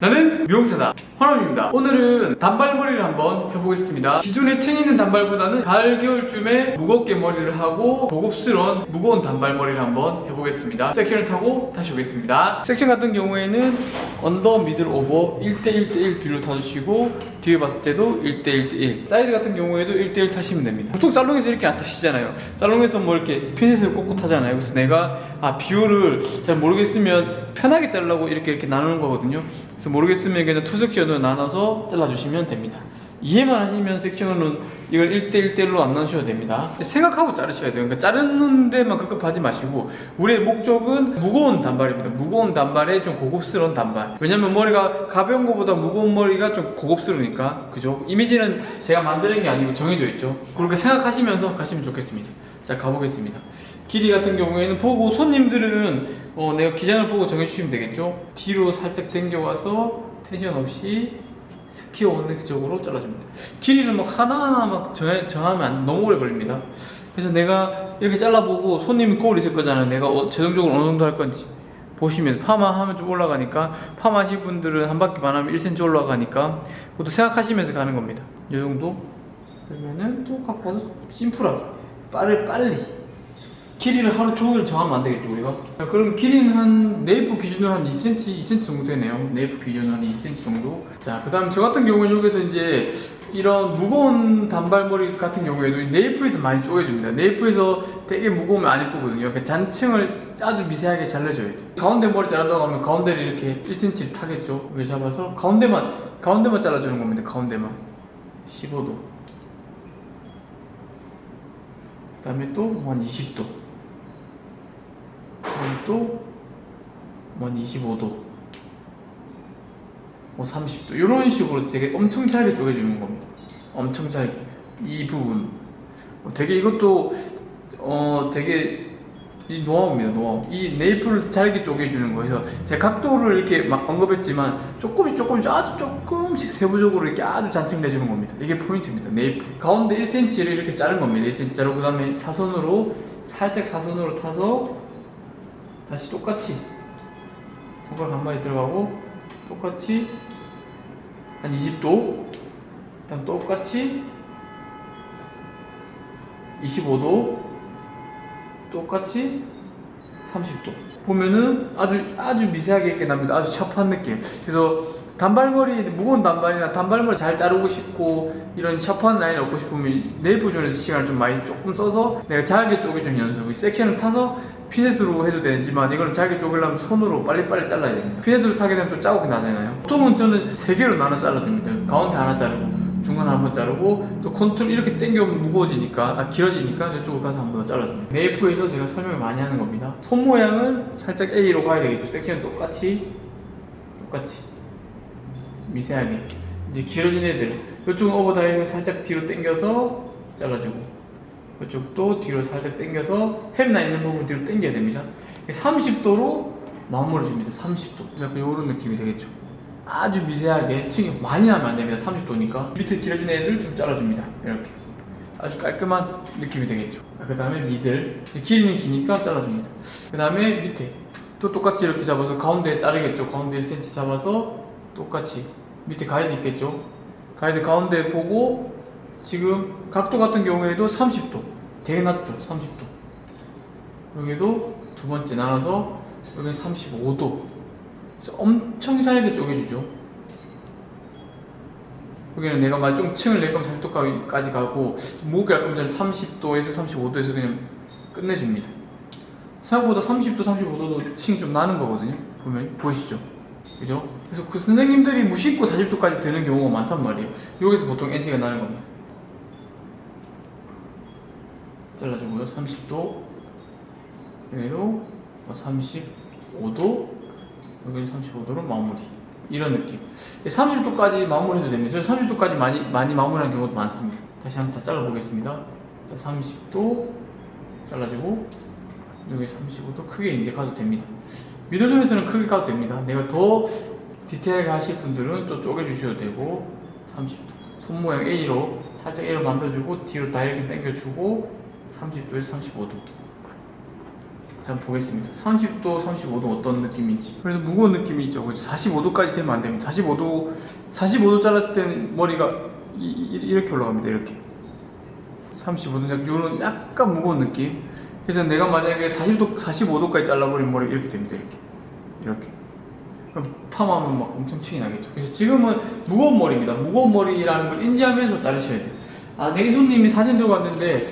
나는 미용사다. 화람입니다. 오늘은 단발머리를 한번 해보겠습니다. 기존에 층 있는 단발보다는 가을 겨울쯤에 무겁게 머리를 하고 고급스러운 무거운 단발머리를 한번 해보겠습니다. 섹션을 타고 다시 오겠습니다. 섹션 같은 경우에는 언더 미들 오버 1대1대1 비율로 타주시고 뒤에 봤을 때도 1대1대1 사이드 같은 경우에도 1대1 타시면 됩니다. 보통 살롱에서 이렇게 안 타시잖아요. 살롱에서 뭐 이렇게 핀셋을 꽂고 타잖아요. 그래서 내가 아 비율을 잘 모르겠으면 편하게 자르려고 이렇게 이렇게 나누는 거거든요. 그래서 모르겠으면 그냥 투 섹션으로 나눠서 잘라주시면 됩니다. 이해만 하시면 섹션은 이걸 1대1대1로 안 나누셔도 됩니다. 생각하고 자르셔야 돼요. 그러니까 자르는 데만 급급하지 마시고 우리의 목적은 무거운 단발입니다. 무거운 단발에 좀 고급스러운 단발. 왜냐면 머리가 가벼운 것보다 무거운 머리가 좀 고급스러우니까. 그죠? 이미지는 제가 만드는 게 아니고 정해져 있죠. 그렇게 생각하시면서 가시면 좋겠습니다 자 가보겠습니다. 길이 같은 경우에는 보고 손님들은 어, 내가 기장을 보고 정해주시면 되겠죠? 뒤로 살짝 당겨와서 텐션 없이 스키어 원넥스적으로 잘라줍니다. 길이는 막 하나하나 막 정해, 정하면 안, 너무 오래 걸립니다. 그래서 내가 이렇게 잘라보고 손님이 거울 있을 거잖아요. 내가 어, 최종적으로 어느 정도 할 건지 보시면 파마 하면 좀 올라가니까 파마 하실 분들은 한 바퀴 반 하면 1cm 올라가니까 그것도 생각하시면서 가는 겁니다. 이 정도? 그러면은 또 깎아서 심플하게 빠르 빨리. 길이를 하루 종일 정하면 안 되겠죠 우리가? 자, 그럼 길이는 한 네이프 기준으로 한 2cm 2cm 정도 되네요. 네이프 기준으로 한 2cm 정도. 자그 다음 저 같은 경우는 여기서 이제 이런 무거운 단발머리 같은 경우에도 네이프에서 많이 쪼개줍니다. 네이프에서 되게 무거우면 안 예쁘거든요. 그 잔층을 아주 미세하게 잘라줘야 돼요. 가운데 머리 자른다고 하면 가운데를 이렇게 1cm 타겠죠? 여기 잡아서? 가운데만 가운데만 잘라주는 겁니다 가운데만. 15도 그 다음에 또 한 20도. 그다음에 또한 25도. 뭐 30도. 이런 식으로 되게 엄청 잘게 쪼개주는 겁니다. 엄청 잘게 이 부분. 어, 되게 이것도 어 되게 이 노하우입니다 노하우. 이 네이프를 잘게 쪼개주는 거에서 제 각도를 이렇게 막 언급했지만 조금씩 조금씩 아주 조금씩 세부적으로 이렇게 아주 잔층 내주는 겁니다. 이게 포인트입니다 네이프 가운데 1cm를 이렇게 자른 겁니다 1cm 자르고 그 다음에 사선으로 살짝 사선으로 타서 다시 똑같이 손가락 한 마디 들어가고 똑같이 한 20도 그다음 똑같이 25도 똑같이 30도. 보면은 아주 아주 미세하게 이렇게 납니다. 아주 샤프한 느낌. 그래서 단발머리 무거운 단발이나 단발머리 잘 자르고 싶고 이런 샤프한 라인을 얻고 싶으면 네이프 존에서 시간을 좀 많이 조금 써서 내가 잘게 쪼개주는 연습 이 섹션을 타서 피넷으로 해도 되지만 이걸 잘게 쪼개려면 손으로 빨리빨리 잘라야 됩니다. 피넷으로 타게 되면 또 자국이 나잖아요. 보통은 저는 세 개로 나눠 잘라줍니다. 가운데 하나 자르고 중간에 한번 자르고 또 컨트롤 이렇게 당겨면 무거워지니까 아 길어지니까 저쪽으로 가서 한 번 더 잘라줍니다. 네이프에서 제가 설명을 많이 하는 겁니다. 손 모양은 살짝 A로 가야 되겠죠. 섹션 똑같이 똑같이. 미세하게. 이제 길어진 애들. 이쪽은 오버다이를 살짝 뒤로 당겨서 잘라주고 이쪽도 뒤로 살짝 당겨서 햄나 있는 부분 뒤로 당겨야 됩니다. 30도로 마무리 줍니다. 30도. 약간 이런 느낌이 되겠죠 아주 미세하게 층이 많이 나면 안 됩니다. 30도니까. 밑에 길어진 애들 좀 잘라줍니다. 이렇게. 아주 깔끔한 느낌이 되겠죠. 그 다음에 니들. 길이는 기니까 잘라줍니다. 그 다음에 밑에. 또 똑같이 이렇게 잡아서 가운데 자르겠죠. 가운데 1cm 잡아서 똑같이. 밑에 가이드 있겠죠. 가이드 가운데 보고 지금 각도 같은 경우에도 30도. 되게 낮죠 30도. 여기도 두 번째 나눠서 여기 35도 엄청 잘게 쪼개주죠. 여기는 내가 만약 좀 층을 낼 거면 30도까지 가고 무겁게 할 거면 30도에서 35도에서 그냥 끝내줍니다. 생각보다 30도 35도도 층이 좀 나는 거거든요. 보면 보이시죠? 그죠? 그래서 그 선생님들이 무심코 40도까지 드는 경우가 많단 말이에요. 여기서 보통 엔지가 나는 겁니다. 잘라주고요. 30도 여기도 35도 여기 35도로 마무리. 이런 느낌. 30도까지 마무리해도 됩니다. 저 30도까지 많이 많이 마무리하는 경우도 많습니다. 다시 한번 다 잘라보겠습니다. 자 30도 잘라주고 여기 35도 크게 이제 가도 됩니다. 미들존에서는 크게 가도 됩니다. 내가 더 디테일하게 하실 분들은 또 쪼개주셔도 되고 30도. 손 모양 A로 살짝 A로 만들어주고 뒤로 다 이렇게 당겨주고 30도에서 35도. 자, 한번 보겠습니다. 30도, 35도 어떤 느낌인지. 그래서 무거운 느낌이 있죠. 그죠? 45도까지 되면 안 됩니다. 45도, 45도 잘랐을 때는 머리가 이, 이- 이렇게 올라갑니다. 이렇게. 35도, 이런 약간 무거운 느낌. 그래서 내가 만약에 40도, 45도까지 잘라버리면 머리가 이렇게 됩니다. 이렇게. 이렇게. 그럼 파마하면 막 엄청 층이 나겠죠. 그래서 지금은 무거운 머리입니다. 무거운 머리라는 걸 인지하면서 자르셔야 돼요. 아, 내기 손님이 사진 들고 왔는데,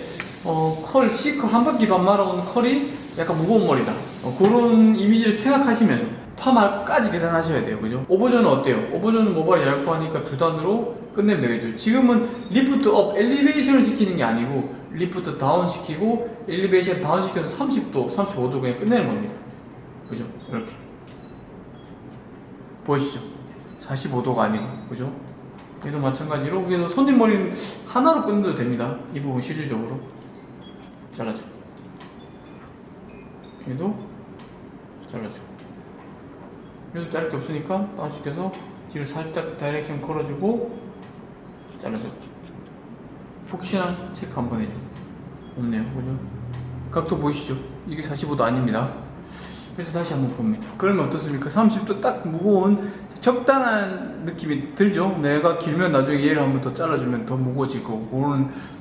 어, 컬, C컬 한 바퀴 반 말아온 컬이 약간 무거운 머리다. 어, 그런 이미지를 생각하시면서 파마까지 계산하셔야 돼요. 그죠? 오버전은 어때요? 오버전은 모발이 얇고 하니까 두 단으로 끝내면 되겠죠. 지금은 리프트 업, 엘리베이션을 시키는 게 아니고, 리프트 다운 시키고, 엘리베이션 다운 시켜서 30도, 35도 그냥 끝내는 겁니다. 그죠? 이렇게. 보이시죠? 45도가 아니고, 그죠? 얘도 마찬가지로, 그래서 손님 머리는 하나로 끊어도 됩니다. 이 부분 실질적으로. 잘라주고. 얘도 잘라주고. 얘도 자를 게 없으니까 다운시켜서 뒤를 살짝 다이렉션 걸어주고, 잘라주고. 혹시나 체크 한번 해줘. 없네요, 그죠? 각도 보이시죠? 이게 45도 아닙니다. 그래서 다시 한번 봅니다. 그러면 어떻습니까? 30도 딱 무거운 적당한 느낌이 들죠? 내가 길면 나중에 얘를 한번 더 잘라주면 더 무거워질 거고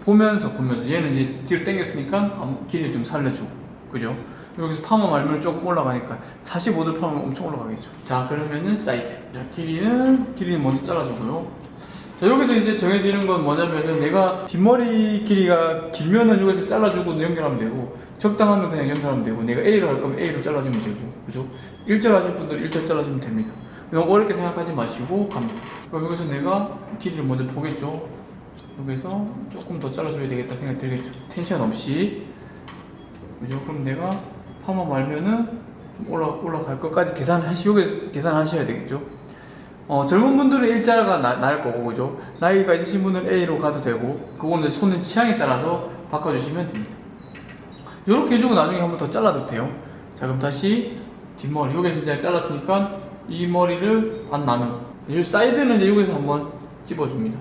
보면서 보면서 얘는 이제 뒤로 당겼으니까 길이 좀 살려주고 그죠? 여기서 파마 말면 조금 올라가니까 45도 파마 엄청 올라가겠죠. 자 그러면은 사이드. 자 길이는 길이는 먼저 잘라주고요. 자 여기서 이제 정해지는 건 뭐냐면은 내가 뒷머리 길이가 길면은 여기서 잘라주고 연결하면 되고 적당하면 그냥 연결하면 되고 내가 A로 할 거면 A로 잘라주면 되고 그죠? 일절 하실 분들은 일절 잘라주면 됩니다. 너무 어렵게 생각하지 마시고 갑니다. 그럼 여기서 내가 길이를 먼저 보겠죠? 여기서 조금 더 잘라줘야 되겠다 생각 들겠죠? 텐션 없이. 그죠? 그럼 내가 파마 말면은 좀 올라, 올라갈 것까지 계산하시, 여기서 계산하셔야 되겠죠 어, 젊은 분들은 일자가 나, 나을 거고, 그죠? 나이가 있으신 분은 A로 가도 되고, 그거는 손님 취향에 따라서 바꿔주시면 됩니다. 이렇게 해주고 나중에 한번 더 잘라도 돼요. 자, 그럼 다시 뒷머리. 여기서 이제 잘랐으니까 이 머리를 반 나눠. 이 사이드는 이제 여기서 한번 집어줍니다.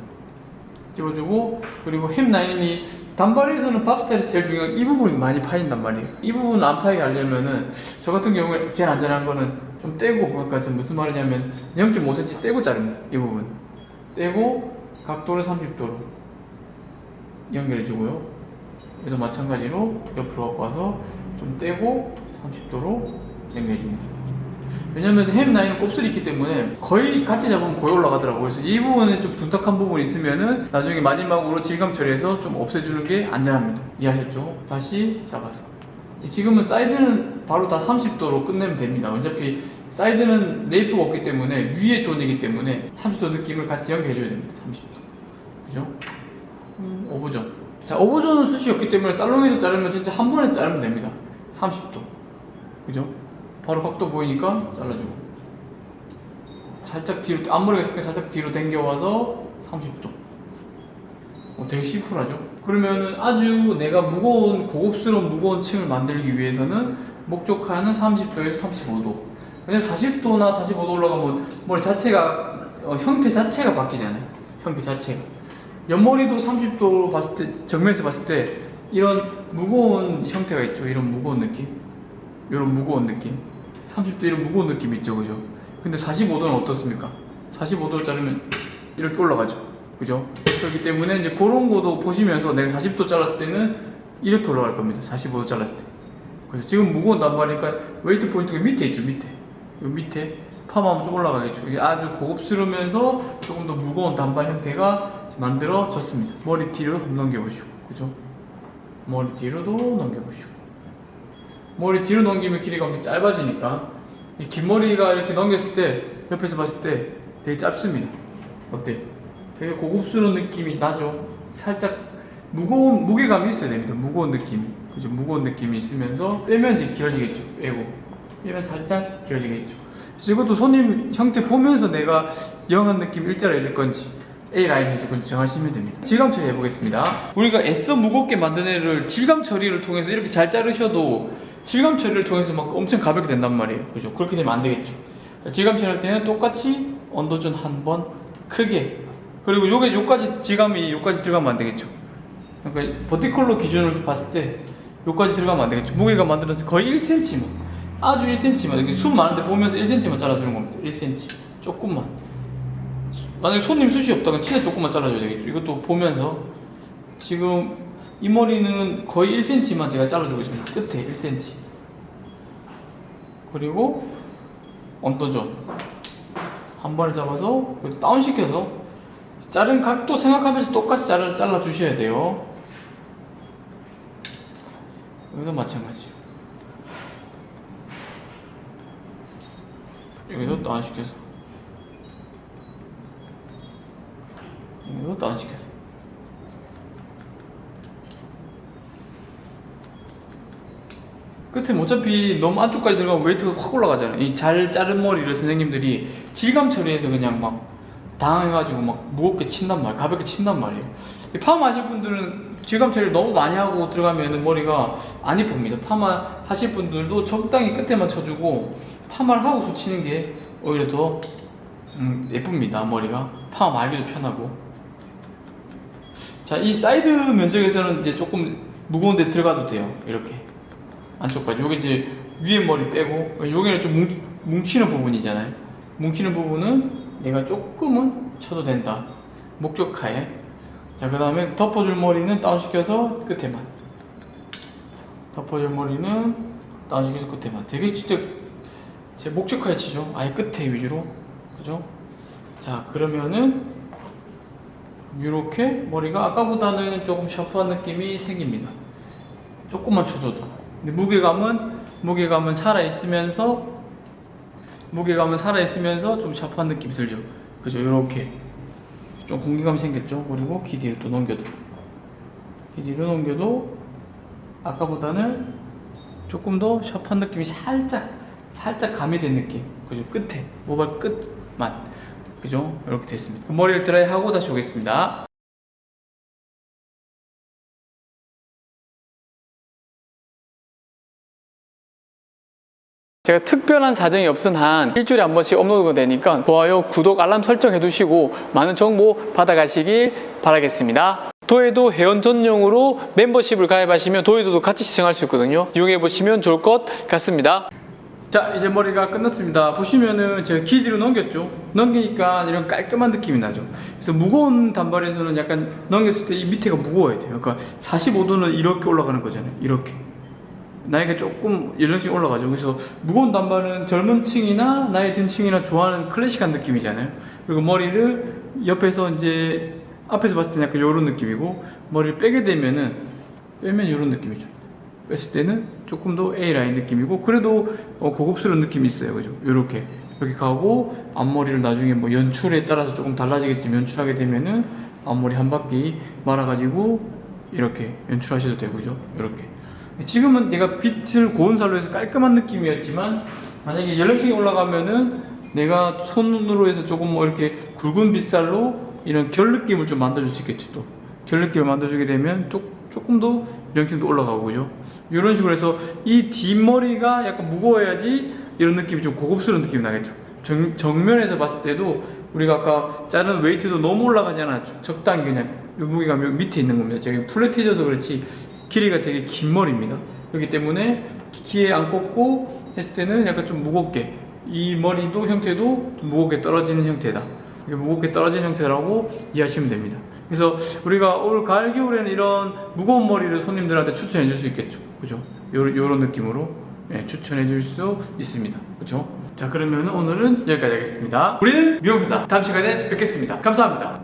집어주고, 그리고 햄 라인이 단발에서는 밥 스타일에서 제일 중요한 이 부분이 많이 파인단 말이에요. 이 부분 안 파이게 하려면은 저 같은 경우에 제일 안전한 거는 좀 떼고 그러니까 지금 무슨 말이냐면 0.5cm 떼고 자릅니다. 이 부분 떼고 각도를 30도로 연결해 주고요. 얘도 마찬가지로 옆으로 갖고 와서 좀 떼고 30도로 연결해 줍니다. 왜냐면 햄 라인은 곱슬이 있기 때문에 거의 같이 잡으면 거의 올라가더라고요. 그래서 이 부분에 좀 둔탁한 부분이 있으면은 나중에 마지막으로 질감 처리해서 좀 없애주는 게 안전합니다. 이해하셨죠? 다시 잡아서. 지금은 사이드는 바로 다 30도로 끝내면 됩니다. 어차피 사이드는 네이프가 없기 때문에 위에 존이기 때문에 30도 느낌을 같이 연결해줘야 됩니다. 30도. 그죠? 음, 오버존. 자, 오버존은 숱이 없기 때문에 살롱에서 자르면 진짜 한 번에 자르면 됩니다. 30도. 그죠? 바로 각도 보이니까 잘라주고. 살짝 뒤로, 앞머리가 있으니까 살짝 뒤로 당겨와서 30도. 어, 되게 심플하죠? 그러면은 아주 내가 무거운, 고급스러운 무거운 층을 만들기 위해서는 목적하는 30도에서 35도. 왜냐면 40도나 45도 올라가면 머리 자체가, 어, 형태 자체가 바뀌잖아요. 형태 자체가. 옆머리도 30도로 봤을 때, 정면에서 봤을 때, 이런 무거운 형태가 있죠. 이런 무거운 느낌. 이런 무거운 느낌. 30도 이런 무거운 느낌 있죠. 그죠? 근데 45도는 어떻습니까? 45도를 자르면 이렇게 올라가죠. 그죠? 그렇기 때문에 이제 그런 거도 보시면서 내가 40도 잘랐을 때는 이렇게 올라갈 겁니다. 45도 잘랐을 때. 그래서 지금 무거운 단발이니까 웨이트 포인트가 밑에 있죠. 밑에. 요 밑에 파마하면 좀 올라가겠죠. 이게 아주 고급스러우면서 조금 더 무거운 단발 형태가 만들어졌습니다. 머리 뒤로 넘겨보시고. 그죠? 머리 뒤로도 넘겨보시고. 머리 뒤로 넘기면 길이가 엄청 짧아지니까 이긴 머리가 이렇게 넘겼을 때 옆에서 봤을 때 되게 짧습니다. 어때? 되게 고급스러운 느낌이 나죠. 살짝 무거운 무게감이 있어야 됩니다. 무거운 느낌이 그죠? 무거운 느낌이 있으면서 빼면 이제 길어지겠죠. 빼고 빼면 살짝 길어지겠죠. 이것도 손님 형태 보면서 내가 영한 느낌 일자로 해줄 건지 A 라인 해줄 건지 정하시면 됩니다. 질감 처리 해 보겠습니다. 우리가 애써 무겁게 만든 애를 질감 처리를 통해서 이렇게 잘 자르셔도 질감 처리를 통해서 막 엄청 가볍게 된단 말이에요. 그죠? 그렇게 되면 안 되겠죠. 자, 질감 처리할 때는 똑같이 언더존 한 번 크게 그리고 요게 요까지 질감이 요까지 질감은 안 되겠죠. 그러니까 버티컬로 기준으로 봤을 때 여기까지 들어가면 안 되겠죠. 무게가 만들어서 거의 1cm만. 아주 1cm만. 여기 숨 많은데 보면서 1cm만 잘라주는 겁니다. 1cm. 조금만. 만약에 손님 숱이 없다면 진짜 조금만 잘라줘야 되겠죠. 이것도 보면서 지금 이 머리는 거의 1cm만 제가 잘라주고 있습니다. 끝에 1cm. 그리고 언더존 한 번에 잡아서 다운시켜서 자른 각도 생각하면서 똑같이 잘라, 잘라주셔야 돼요. 여기도 마찬가지. 여기도 다운시켜서 여기도 다운시켜서 끝에 어차피 너무 안쪽까지 들어가면 웨이트가 확 올라가잖아요. 이 잘 자른 머리를 선생님들이 질감 처리해서 그냥 막 당해가지고 막 무겁게 친단 말이에요. 가볍게 친단 말이에요. 이 파마 하실 분들은 질감 처리를 너무 많이 하고 들어가면 머리가 안 이쁩니다. 파마 하실 분들도 적당히 끝에만 쳐주고 파마를 하고 수치는 게 오히려 더 음, 예쁩니다. 머리가 파마 말기도 편하고. 자, 이 사이드 면적에서는 이제 조금 무거운 데 들어가도 돼요. 이렇게. 안쪽까지. 여기 이제 위에 머리 빼고, 여기는 좀 뭉, 뭉치는 부분이잖아요. 뭉치는 부분은 내가 조금은 쳐도 된다. 목적하에. 자, 그 다음에 덮어줄 머리는 다운시켜서 끝에만. 덮어줄 머리는 다운시켜서 끝에만. 되게 진짜 제 목적하에 치죠. 아예 끝에 위주로. 그죠? 자, 그러면은 이렇게 머리가 아까보다는 조금 샤프한 느낌이 생깁니다. 조금만 쳐줘도. 근데 무게감은 무게감은 살아 있으면서 무게감은 살아 있으면서 좀 샤프한 느낌이 들죠. 그죠? 이렇게 좀 공기감이 생겼죠. 그리고 귀 뒤로 또 넘겨도 귀 뒤로 넘겨도 아까보다는 조금 더 샤프한 느낌이 살짝 살짝 가미된 느낌. 그죠? 끝에 모발 끝만 그죠? 이렇게 됐습니다. 머리를 드라이 하고 다시 오겠습니다. 제가 특별한 사정이 없은 한 일주일에 한 번씩 업로드가 되니까 좋아요, 구독, 알람 설정해 두시고 많은 정보 받아가시길 바라겠습니다. 도에도 회원 전용으로 멤버십을 가입하시면 도에도도 같이 시청할 수 있거든요. 이용해 보시면 좋을 것 같습니다. 자 이제 머리가 끝났습니다 보시면은 제가 기 뒤로 넘겼죠 넘기니까 이런 깔끔한 느낌이 나죠 그래서 무거운 단발에서는 약간 넘겼을 때 이 밑에가 무거워야 돼요 그러니까 45도는 이렇게 올라가는 거잖아요 이렇게 나이가 조금 연령씩 올라가죠 그래서 무거운 단발은 젊은 층이나 나이 든 층이나 좋아하는 클래식한 느낌이잖아요. 그리고 머리를 옆에서 이제 앞에서 봤을 때는 약간 이런 느낌이고 머리를 빼게 되면은 빼면 이런 느낌이죠. 뺐을 때는 조금 더 A라인 느낌이고 그래도 어, 고급스러운 느낌이 있어요. 그죠? 요렇게. 이렇게 가고 앞머리를 나중에 뭐 연출에 따라서 조금 달라지겠지만 연출하게 되면은 앞머리 한 바퀴 말아가지고 이렇게 연출하셔도 되고 죠? 이렇게 지금은 내가 빛을 고운 살로 해서 깔끔한 느낌이었지만 만약에 연령층이 올라가면은 내가 손으로 해서 조금 뭐 이렇게 굵은 빗살로 이런 결 느낌을 좀 만들어줄 수 있겠지 또. 결 느낌을 만들어주게 되면 조, 조금 더 연령층도 올라가고 그죠? 이런 식으로 해서 이 뒷머리가 약간 무거워야지 이런 느낌이 좀 고급스러운 느낌이 나겠죠. 정, 정면에서 봤을 때도 우리가 아까 자른 웨이트도 너무 올라가지 않았죠. 적당히 그냥 요 무게가 요 밑에 있는 겁니다. 제가 플랫해져서 그렇지 길이가 되게 긴 머리입니다. 그렇기 때문에 키에 안 꽂고 했을 때는 약간 좀 무겁게 이 머리도 형태도 좀 무겁게 떨어지는 형태다. 무겁게 떨어지는 형태라고 이해하시면 됩니다. 그래서 우리가 올 가을 겨울에는 이런 무거운 머리를 손님들한테 추천해 줄 수 있겠죠. 그죠? 요런, 요런 느낌으로 예, 추천해 줄 수 있습니다. 그죠? 자 그러면 오늘은 여기까지 하겠습니다. 우리는 미용사다. 다음 시간에 뵙겠습니다. 감사합니다